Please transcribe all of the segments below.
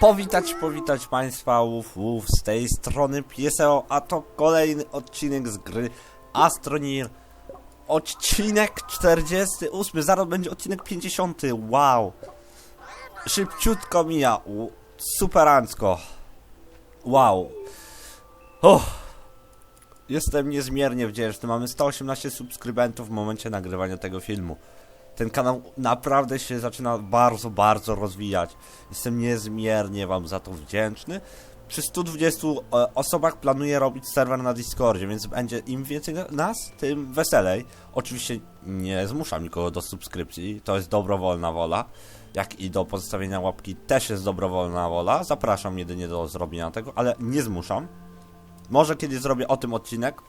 Powitać, powitać Państwa, uf, uf, z tej strony Pieseo, a to kolejny odcinek z gry Astronir. Odcinek 48, zaraz będzie odcinek 50, wow. Szybciutko mija, superancko. Wow. Uff. Jestem niezmiernie wdzięczny, mamy 118 subskrybentów w momencie nagrywania tego filmu. Ten kanał naprawdę się zaczyna bardzo, bardzo rozwijać. Jestem niezmiernie Wam za to wdzięczny. Przy 120 e, osobach planuję robić serwer na Discordzie, więc będzie im więcej na- nas, tym weselej. Oczywiście nie zmuszam nikogo do subskrypcji, to jest dobrowolna wola. Jak i do pozostawienia łapki też jest dobrowolna wola. Zapraszam jedynie do zrobienia tego, ale nie zmuszam. Może kiedyś zrobię o tym odcinek,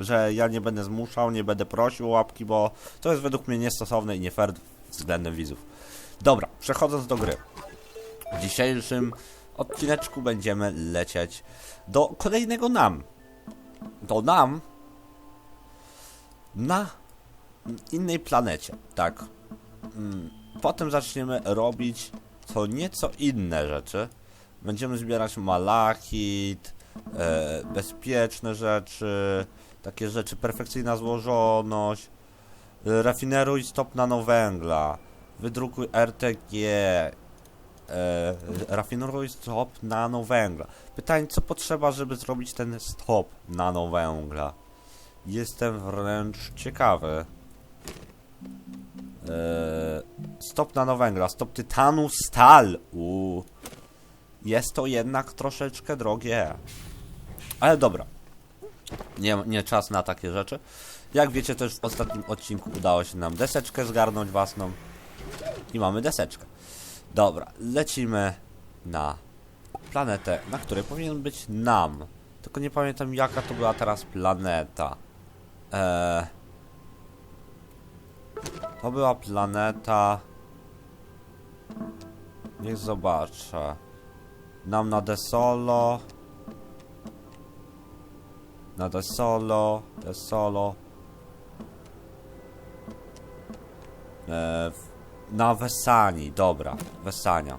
że ja nie będę zmuszał, nie będę prosił o łapki, bo to jest według mnie niestosowne i nie fair względem widzów. Dobra, przechodząc do gry. W dzisiejszym odcineczku będziemy lecieć do kolejnego nam. Do nam na innej planecie, tak. Mm, Potem zaczniemy robić co nieco inne rzeczy. Będziemy zbierać malachit, e, bezpieczne rzeczy, takie rzeczy, perfekcyjna złożoność, y, rafineruj stop nanowęgla, wydrukuj RTG, e, rafineruj stop nanowęgla. Pytanie, co potrzeba, żeby zrobić ten stop nanowęgla? Jestem wręcz ciekawy. E, stop nanowęgla, stop tytanu, stal. Uuu. Jest to jednak troszeczkę drogie. Ale dobra. Nie, nie czas na takie rzeczy. Jak wiecie, też w ostatnim odcinku udało się nam deseczkę zgarnąć własną. I mamy deseczkę. Dobra, lecimy na planetę, na której powinien być nam. Tylko nie pamiętam jaka to była teraz planeta. Eee, to była planeta... Niech zobaczę. Nam na Desolo. Na Desolo, Desolo. E, w- na Wesani, dobra. Wesania.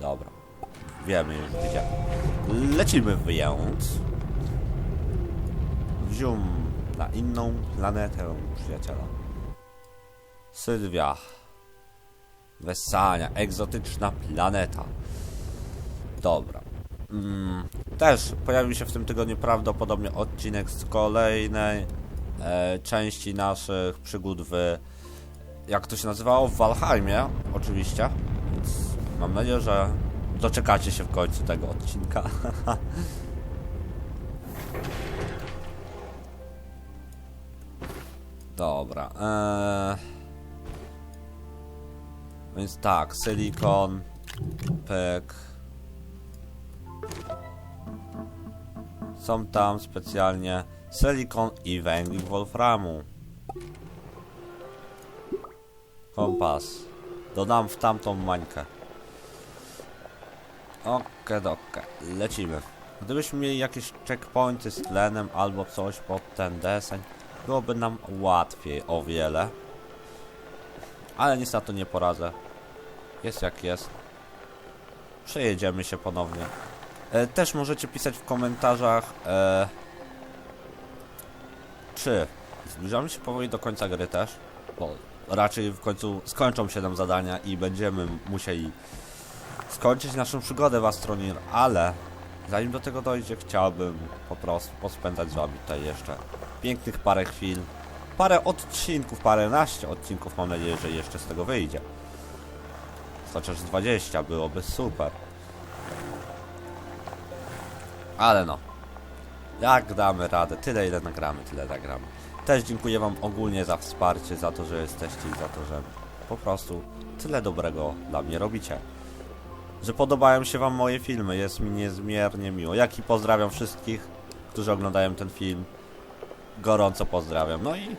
Dobra. Wiemy już gdzie. Lecimy więc. Wzium na inną planetę, przyjaciela. Sylwia. Wesania, egzotyczna planeta. Dobra. Mm, też pojawił się w tym tygodniu prawdopodobnie odcinek z kolejnej e, części naszych przygód w. Jak to się nazywało? W Valheimie, oczywiście. Więc mam nadzieję, że doczekacie się w końcu tego odcinka. Dobra. E, więc tak, silikon, pyk. Są tam specjalnie silikon i węglik wolframu. Kompas. Dodam w tamtą mańkę. Oke doke, lecimy. Gdybyśmy mieli jakieś checkpointy z tlenem albo coś pod ten deseń, byłoby nam łatwiej o wiele. Ale nic na to nie poradzę. Jest jak jest. Przejedziemy się ponownie. E, też możecie pisać w komentarzach, e, czy zbliżamy się powoli do końca gry też, bo raczej w końcu skończą się nam zadania i będziemy musieli skończyć naszą przygodę w Astronir, ale zanim do tego dojdzie, chciałbym po prostu pospędzać z wami tutaj jeszcze pięknych parę chwil, parę odcinków, paręnaście odcinków, mam nadzieję, że jeszcze z tego wyjdzie. Chociaż 20 byłoby super. Ale no. Jak damy radę? Tyle ile nagramy, tyle nagramy. Też dziękuję wam ogólnie za wsparcie, za to, że jesteście i za to, że po prostu tyle dobrego dla mnie robicie. Że podobają się wam moje filmy, jest mi niezmiernie miło. Jak i pozdrawiam wszystkich, którzy oglądają ten film. Gorąco pozdrawiam. No i...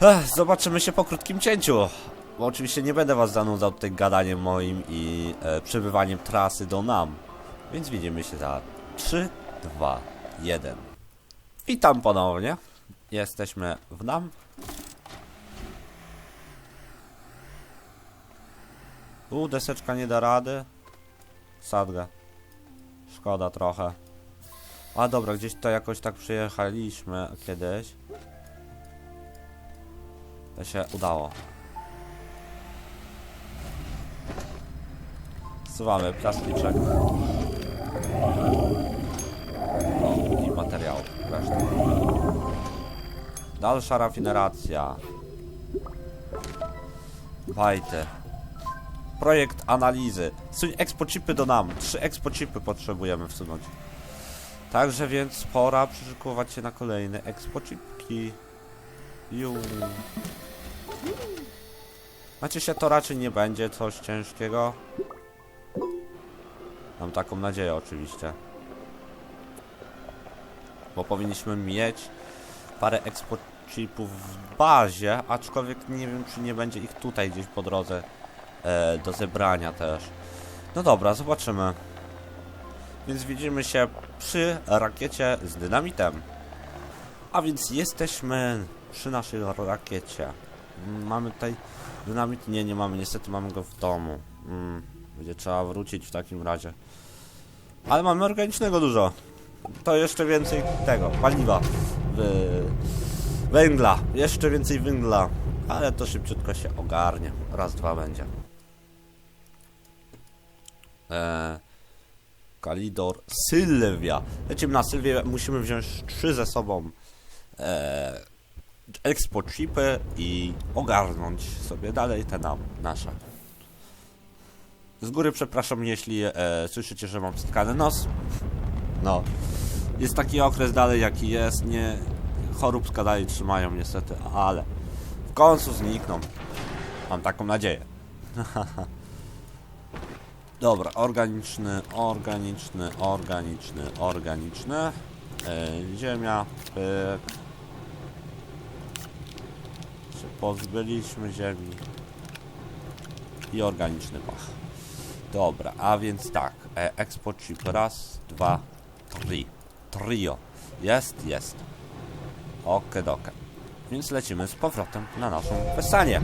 Ech, zobaczymy się po krótkim cięciu. Bo oczywiście nie będę was zanudzał tutaj gadaniem moim i e, przebywaniem trasy do nam. Więc widzimy się za 3, 2, 1. Witam ponownie. Jesteśmy w nam. U, deseczka nie da rady. Sadgę. Szkoda trochę. A dobra, gdzieś to jakoś tak przyjechaliśmy kiedyś. To się udało. Zsuwamy plasticzek. I materiał. Reszta. Dalsza rafineracja. Bajty. Projekt analizy. Suń expo chipy do nam. Trzy expo chipy potrzebujemy wsunąć. Także więc pora przyszykować się na kolejne expo chipki. Ju. Znaczy się to raczej nie będzie coś ciężkiego. Mam taką nadzieję oczywiście. Bo powinniśmy mieć parę expo chipów w bazie, aczkolwiek nie wiem czy nie będzie ich tutaj gdzieś po drodze e, do zebrania też. No dobra, zobaczymy. Więc widzimy się przy rakiecie z dynamitem. A więc jesteśmy przy naszej rakiecie. Mamy tutaj dynamit? Nie, nie mamy, niestety mamy go w domu. Mm, będzie trzeba wrócić w takim razie. Ale mamy organicznego dużo. To jeszcze więcej tego, paliwa. Węgla, jeszcze więcej węgla. Ale to szybciutko się ogarnie. Raz, dwa będzie. Eee, Kalidor, Sylwia. Lecimy na Sylwię, musimy wziąć trzy ze sobą e, expo chipy i ogarnąć sobie dalej te nam, nasze. Z góry przepraszam, jeśli e, słyszycie, że mam stkany nos. No, jest taki okres dalej jaki jest, nie... Choróbska dalej trzymają niestety, ale w końcu znikną. Mam taką nadzieję. Dobra, organiczny, organiczny, organiczny, organiczny. E, ziemia, pyk. Się pozbyliśmy ziemi. I organiczny pach. Dobra, a więc tak. E, expo chip. Raz, dwa, trzy. Trio. Jest, jest. Oke doke. Więc lecimy z powrotem na naszą wesanie.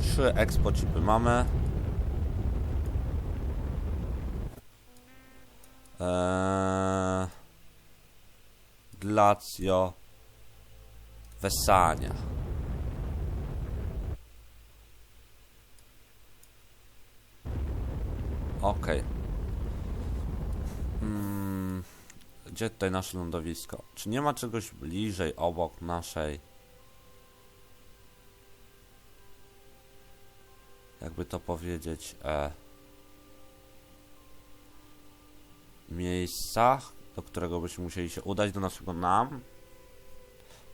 Trzy expo chipy mamy. Eee, Glacio Wesania. Okej. Mm, gdzie tutaj nasze lądowisko? Czy nie ma czegoś bliżej, obok naszej? Jakby to powiedzieć, e, miejsca, do którego byśmy musieli się udać, do naszego nam.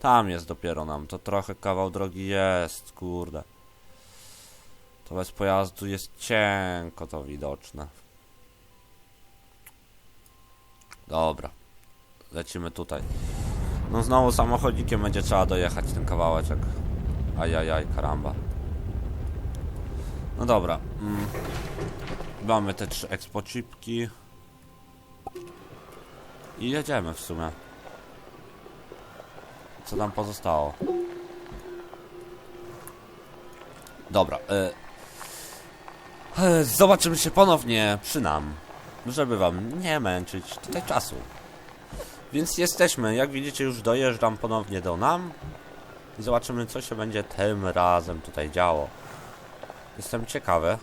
Tam jest dopiero nam, to trochę kawał drogi jest, kurde. To bez pojazdu jest cienko to widoczne. Dobra. Lecimy tutaj. No znowu samochodzikiem będzie trzeba dojechać ten kawałeczek. Ajajaj, karamba. No dobra. Mm. Mamy te trzy expo chipki. I jedziemy w sumie. Co nam pozostało? Dobra. Y zobaczymy się ponownie przy nam. Żeby wam nie męczyć tutaj czasu. Więc jesteśmy. Jak widzicie już dojeżdżam ponownie do nam. I zobaczymy co się będzie tym razem tutaj działo. Jestem ciekawy.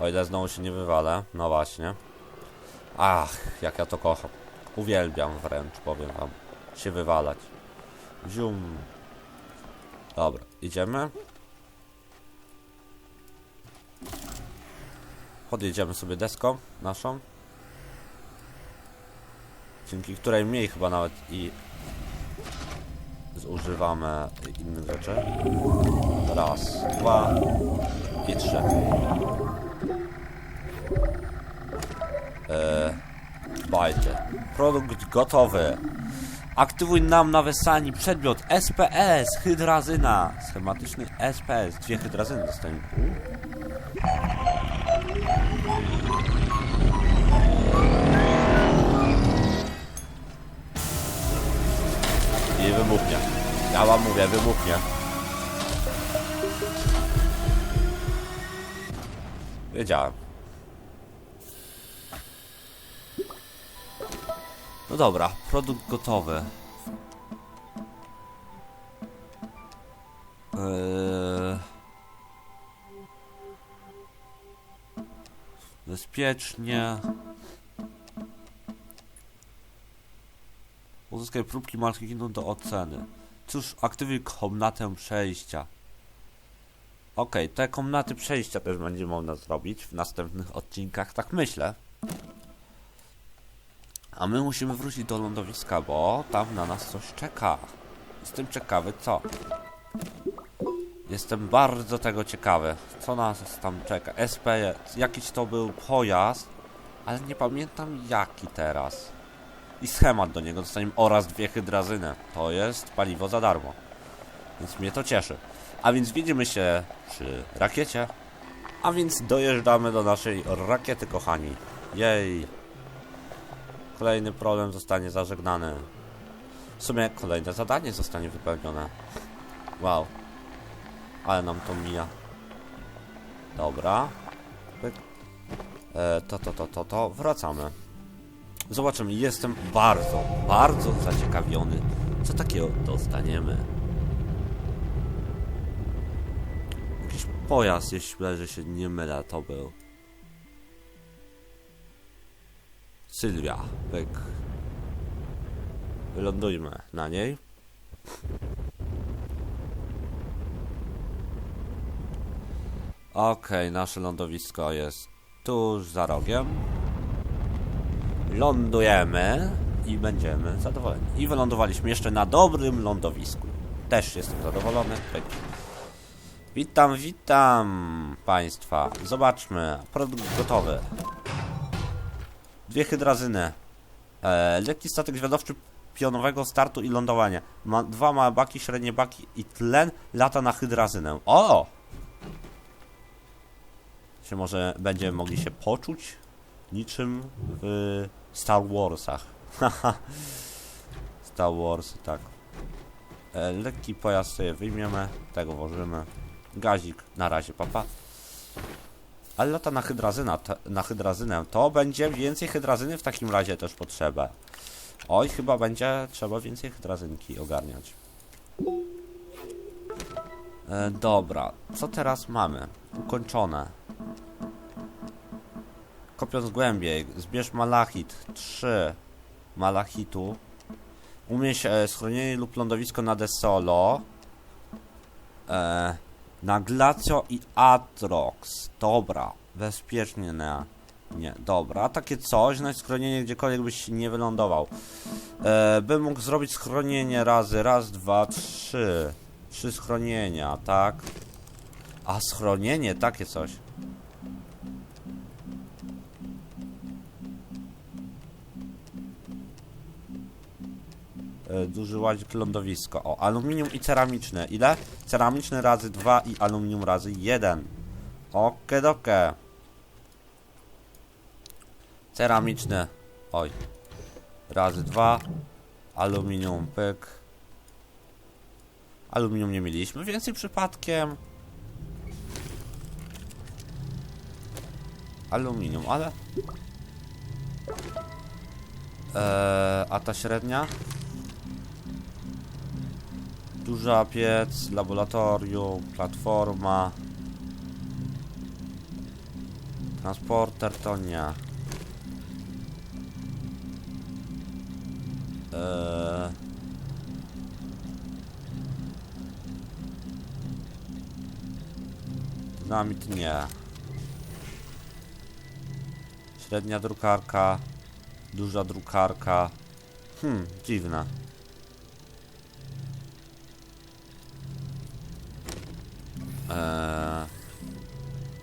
O ile znowu się nie wywalę. No właśnie. Ach, jak ja to kocham. Uwielbiam wręcz, powiem wam. Się wywalać. Zium. Dobra, idziemy. Podjedziemy sobie deską naszą. Dzięki której mniej chyba nawet i zużywamy innych rzeczy. Raz, dwa i trzy. Eee, bajty. Produkt gotowy. Aktywuj nam na wesani przedmiot SPS, hydrazyna. Schematyczny SPS, dwie hydrazyny dostaniemy. wybuchnie. Ja wam mówię, wybuchnie. Wiedziałem. No dobra, produkt gotowy. Yy... Bezpiecznie. Uzyskaj próbki marketingu do oceny. Cóż, aktywuj komnatę przejścia. Okej, te komnaty przejścia też będzie można zrobić w następnych odcinkach, tak myślę. A my musimy wrócić do lądowiska, bo tam na nas coś czeka. Jestem ciekawy, co? Jestem bardzo tego ciekawy. Co nas tam czeka? SP, jakiś to był pojazd, ale nie pamiętam jaki teraz. I schemat do niego dostaniemy oraz dwie hydrazyny. To jest paliwo za darmo. Więc mnie to cieszy. A więc widzimy się przy rakiecie. A więc dojeżdżamy do naszej rakiety, kochani. Jej. Kolejny problem zostanie zażegnany. W sumie kolejne zadanie zostanie wypełnione. Wow. Ale nam to mija. Dobra. E, to, to, to, to, to. Wracamy. Zobaczymy. Jestem bardzo, bardzo zaciekawiony. Co takiego dostaniemy? Jakiś pojazd, jeśli że się nie mylę, to był. Sylwia. Pyk. Wylądujmy na niej. Okej, nasze lądowisko jest tuż za rogiem. Lądujemy i będziemy zadowoleni. I wylądowaliśmy jeszcze na dobrym lądowisku. Też jestem zadowolony. Witam, witam Państwa. Zobaczmy. Produkt gotowy. Dwie hydrazyny. E, lekki statek zwiadowczy pionowego startu i lądowania. Ma dwa małe baki, średnie baki i tlen lata na hydrazynę. O! Się może będziemy mogli się poczuć niczym w Star Warsach. Star Wars, tak. E, lekki pojazd sobie wyjmiemy, tego włożymy. Gazik, na razie, papa. Ale lata na hydrazyna, na hydrazynę, to będzie więcej hydrazyny w takim razie też potrzeba. Oj, chyba będzie trzeba więcej hydrazynki ogarniać. E, dobra, co teraz mamy? Ukończone. Kopiąc głębiej, zbierz malachit. 3 malachitu. Umieść e, schronienie lub lądowisko na Desolo. E, na Glacio i Atrox. Dobra, bezpiecznie na... Nie, dobra, takie coś, znaleźć schronienie gdziekolwiek byś nie wylądował. E, bym mógł zrobić schronienie razy, raz, dwa, trzy. Trzy schronienia, tak? A, schronienie, takie coś. Duży łazik lądowisko. O, aluminium i ceramiczne. Ile? Ceramiczne razy 2 i aluminium razy 1. Oke doke. Ceramiczne. Oj. Razy 2. Aluminium, pyk. Aluminium nie mieliśmy więcej przypadkiem. Aluminium, ale... Eee, a ta średnia? Duża piec, laboratorium, platforma. Transporter to nie. Eee... Dynamit nie. Średnia drukarka. Duża drukarka. Hmm, dziwne. Eee,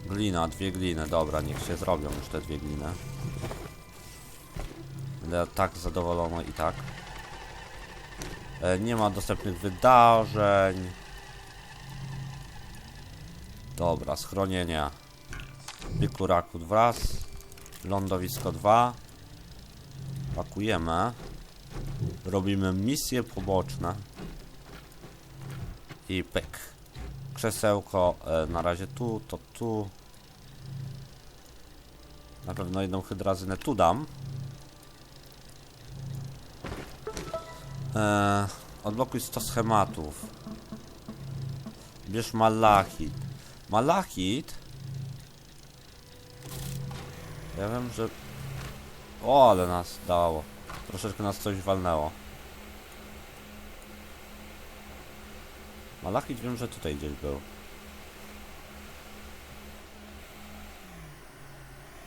glina, dwie gliny. Dobra, niech się zrobią już te dwie gliny. Będę tak zadowolony i tak. E, nie ma dostępnych wydarzeń. Dobra, schronienia. Bykuraku wraz. Lądowisko 2. Pakujemy. Robimy misje poboczne. I pyk krzesełko e, na razie tu, to tu. Na pewno jedną hydrazynę tu dam. Eee, odblokuj 100 schematów. Bierz malachit. Malachit? Ja wiem, że... O, ale nas dało. Troszeczkę nas coś walnęło. Malachit wiem, że tutaj gdzieś był.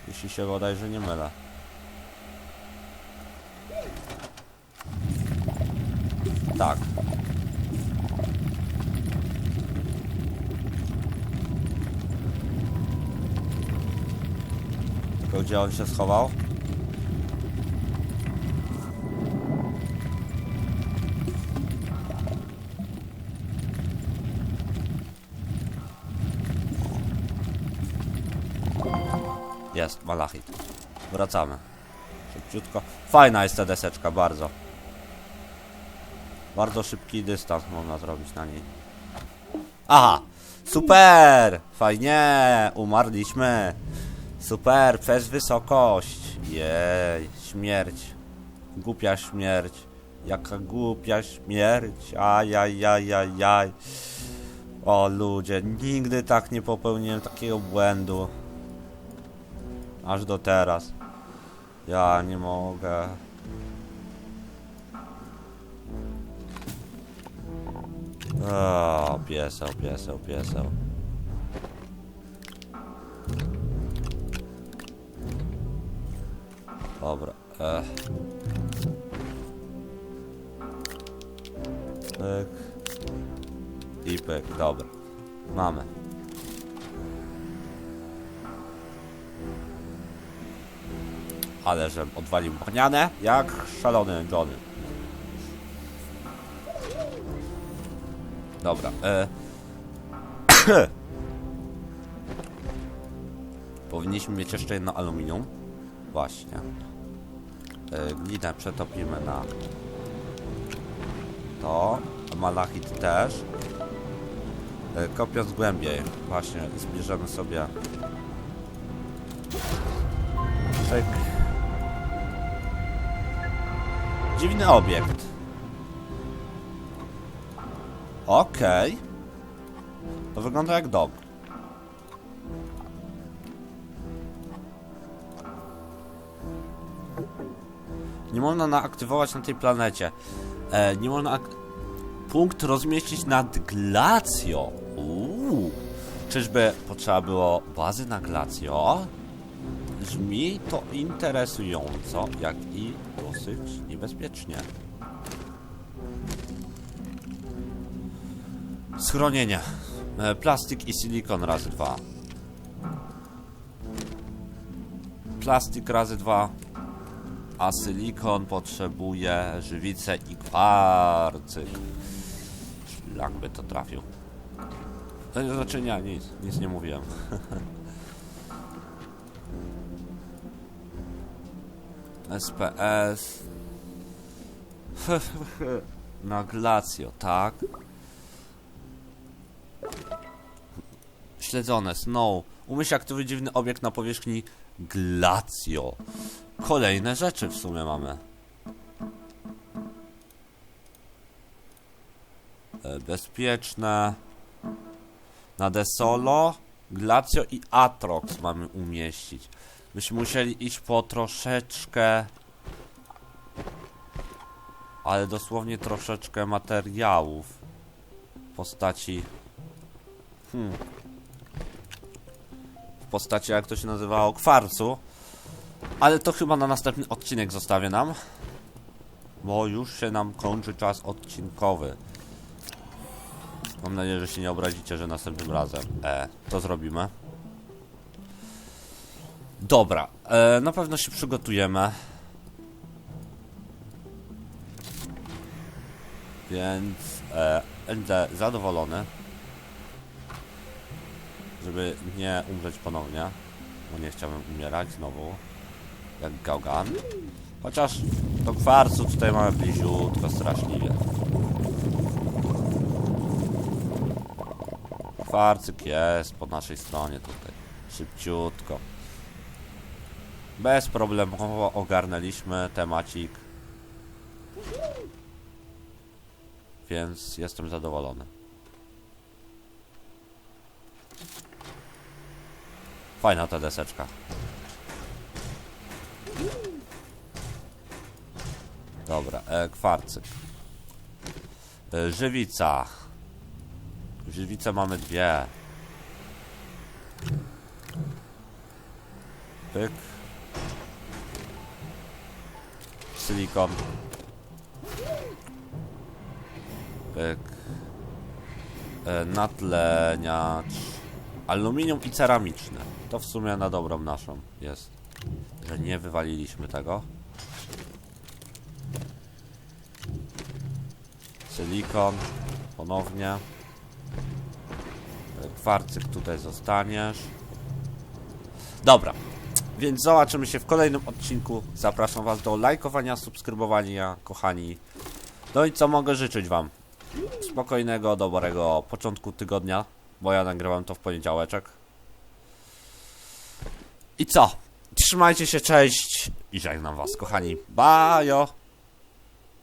Jeśli się bodajże nie mylę. Tak. Tylko gdzie on się schował? Jest, malachit. Wracamy. Szybciutko. Fajna jest ta deseczka, bardzo. Bardzo szybki dystans można zrobić na niej. Aha! Super! Fajnie! Umarliśmy. Super, przez wysokość. Jej, śmierć. Głupia śmierć. Jaka głupia śmierć. Ajajajajaj. O ludzie, nigdy tak nie popełniłem takiego błędu. Aż do teraz. Ja nie mogę. O, pieseł, pieseł, pieseł. Dobra. Ech. Pyk. I pyk, dobra. Mamy. Ale że odwalił brnianę, jak szalony Johnny. Dobra, e... Powinniśmy mieć jeszcze jedno aluminium. Właśnie. E, glinę przetopimy na to. Malachit też. E, kopiąc głębiej, właśnie zbierzemy sobie Pyk. Dziwny obiekt. Okej. To wygląda jak dom. Nie można naaktywować na tej planecie. E, nie można punkt rozmieścić nad Glacio. Uuu. Czyżby potrzeba było bazy na Glacio? Brzmi to interesująco, jak i dosyć niebezpiecznie. Schronienie. E, Plastik i silikon razy dwa. Plastik razy dwa. A silikon potrzebuje żywice i kwarcyk. Jakby to trafił. Znaczy nie, nic, nic nie mówiłem. SPS. Na Glacio, tak. Śledzone, Snow. Umyśl aktywy dziwny obiekt na powierzchni Glacio. Kolejne rzeczy w sumie mamy. E, Bezpieczne. Na Desolo, Glacio i Atrox mamy umieścić. Byśmy musieli iść po troszeczkę... Ale dosłownie troszeczkę materiałów. W postaci... Hmm. W postaci, jak to się nazywało, kwarcu. Ale to chyba na następny odcinek zostawię nam. Bo już się nam kończy czas odcinkowy. Mam nadzieję, że się nie obrazicie, że następnym razem e, to zrobimy. Dobra, e, na pewno się przygotujemy. Więc e, będę zadowolony. Żeby nie umrzeć ponownie. Bo nie chciałbym umierać znowu. Jak gałgan. Chociaż do kwarcu tutaj mamy bliziutko straszliwie. Kwarcyk jest po naszej stronie tutaj. Szybciutko. Bezproblemowo ogarnęliśmy temacik. Więc jestem zadowolony. Fajna ta deseczka. Dobra, e, kwarcyk. E, żywica. Żywice mamy dwie. Pyk. Silikon. Pyk. E, natleniacz. Aluminium i ceramiczne. To w sumie na dobrą naszą jest. Że nie wywaliliśmy tego. Silikon. Ponownie. E, Kwarcyk tutaj zostaniesz. Dobra. Więc zobaczymy się w kolejnym odcinku. Zapraszam Was do lajkowania, subskrybowania, kochani. No i co mogę życzyć Wam? Spokojnego, dobrego początku tygodnia, bo ja nagrywam to w poniedziałeczek. I co? Trzymajcie się, cześć i żegnam Was, kochani. Bajo!